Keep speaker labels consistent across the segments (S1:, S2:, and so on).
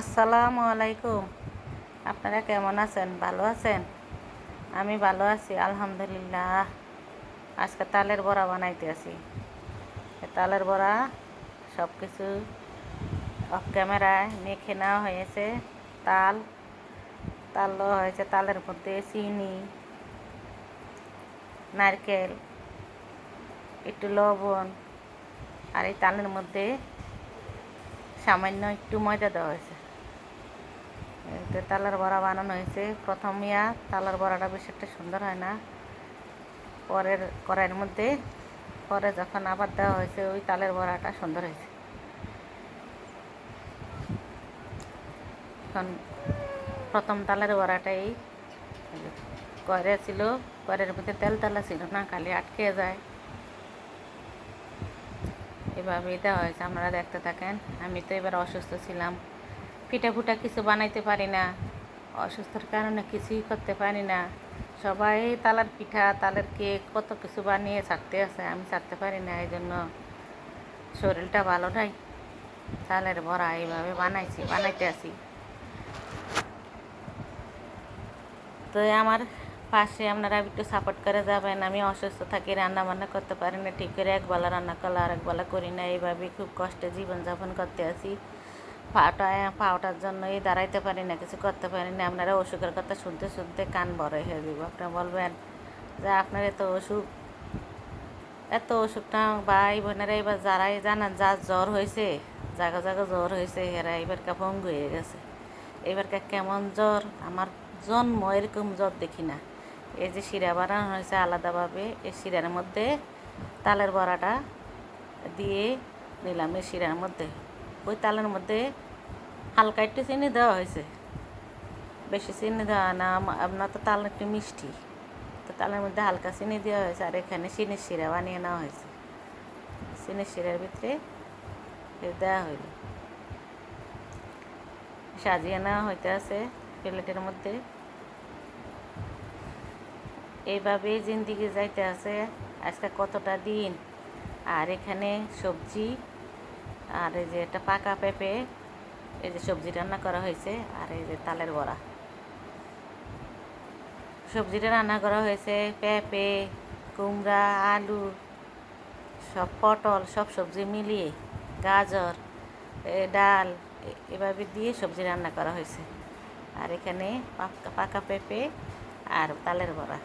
S1: আসসালামু আলাইকুম। আপনারা কেমন আছেন? ভালো আছেন? আমি ভালো আছি, আলহামদুলিল্লাহ। আজকে তালের বড়া বানাইতে আছি। তালের বড়া সব কিছু অফ ক্যামেরায় মেখে নেওয়া হয়েছে। তাল তাল হয়েছে তালের মধ্যে চিনি, নারকেল, একটু লবণ, আর এই তালের মধ্যে সামান্য একটু ময়দা দেওয়া হয়েছে। এতে তালের বড়া বানানো হয়েছে। প্রথম ইয়া, তালের বড়াটা বেশ একটা সুন্দর হয় না। পরের কড়াইয়ের মধ্যে, পরে যখন আবার দেওয়া হয়েছে, ওই তালের বড়াটা সুন্দর হয়েছে। এখন প্রথম তালের বড়াটাই কড়াই ছিল কড়াইয়ের মধ্যে তেল তেলা ছিল না, খালি আটকে যায়। এভাবেই দেওয়া হয়েছে। আপনারা দেখতে থাকেন। আমি তো এবার অসুস্থ ছিলাম। পিঠা ফুটা কিছু বানাইতে পারি না, অসুস্থর কারণে কিছুই করতে পারি না। সবাই তালার পিঠা, তালের কেক, কত কিছু বানিয়ে ছাড়তে আছে, আমি ছাড়তে পারি না এই জন্য শরীরটা ভালো নাই। তালের বড়া এইভাবে বানাইছি, বানাইতে আসি তো আমার পাশে আপনারা একটু সাপোর্ট করে যাবেন, আমি অসুস্থ থাকি রান্না বান্না করতে পারি না, ঠিক করে একবেলা রান্না করলে আর একবেলা করি না এইভাবে খুব কষ্টে জীবনযাপন করতে আসি পাটা পাওটার জন্যই দাঁড়াইতে পারি না, কিছু করতে পারি না। আপনারা অসুখের কথা শুনতে শুনতে কান বড় হয়ে যাব। আপনারা বলবেন যে আপনার এত অসুখ, এত অসুখটা ভাই বোনেরা এবার যারাই জানান যার জ্বর হয়েছে জায়গা জায়গা জ্বর হয়েছে, এরা এবারকা ভঙ্গ হয়ে গেছে। এবারকা কেমন জ্বর? আমার জন্ম এরকম জ্বর দেখি না। এই যে শিরা বানানো হয়েছে আলাদাভাবে, এই শিরার মধ্যে তালের বড়াটা দিয়ে নিলাম, এই শিরার মধ্যে। ওই তালের মধ্যে হালকা একটু চিনি দেওয়া হয়েছে। বেশি চিনি দেওয়া না আপনার তো তাল একটু মিষ্টি। তো তালের মধ্যে হালকা চিনি দেওয়া হয়েছে, আর এখানে চিনির শিরা বানিয়ে নেওয়া হয়েছে। চিনির শিরার ভিতরে দেওয়া হইল। সাজিয়ে নেওয়া হইতে আছে প্লেটের মধ্যে। এইভাবে জিন্দিগি যাইতে আছে আজকে কতটা দিন। আর এখানে সবজি, আর এই যে একটা পাকা পেঁপে এই যে সবজি রান্না করা হয়েছে আর এই যে তালের বড়া। সবজিটা রান্না করা হয়েছে, পেঁপে, কুমড়া, আলু, সব পটল, সব সবজি মিলিয়ে গাজর ডাল এভাবে দিয়ে সবজি রান্না করা হয়েছে। আর এখানে পাকা পাকা পেঁপে আর তালের বড়া।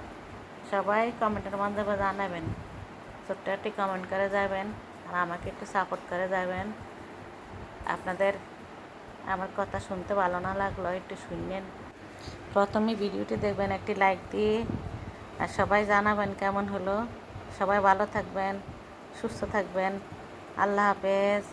S1: সবাই কমেন্টের মাধ্যমে জানাবেন, ছোট্ট একটি কমেন্ট করে যাবেন আর আমাকে একটু সাপোর্ট করে যাবেন। আপনাদের আমার কথা শুনতে ভালো না লাগল, একটু শুনলেন প্রথমে ভিডিওটি দেখবেন, একটি লাইক দিয়ে, আর সবাই জানাবেন কেমন হলো। সবাই ভালো থাকবেন, সুস্থ থাকবেন। আল্লাহ হাফেজ।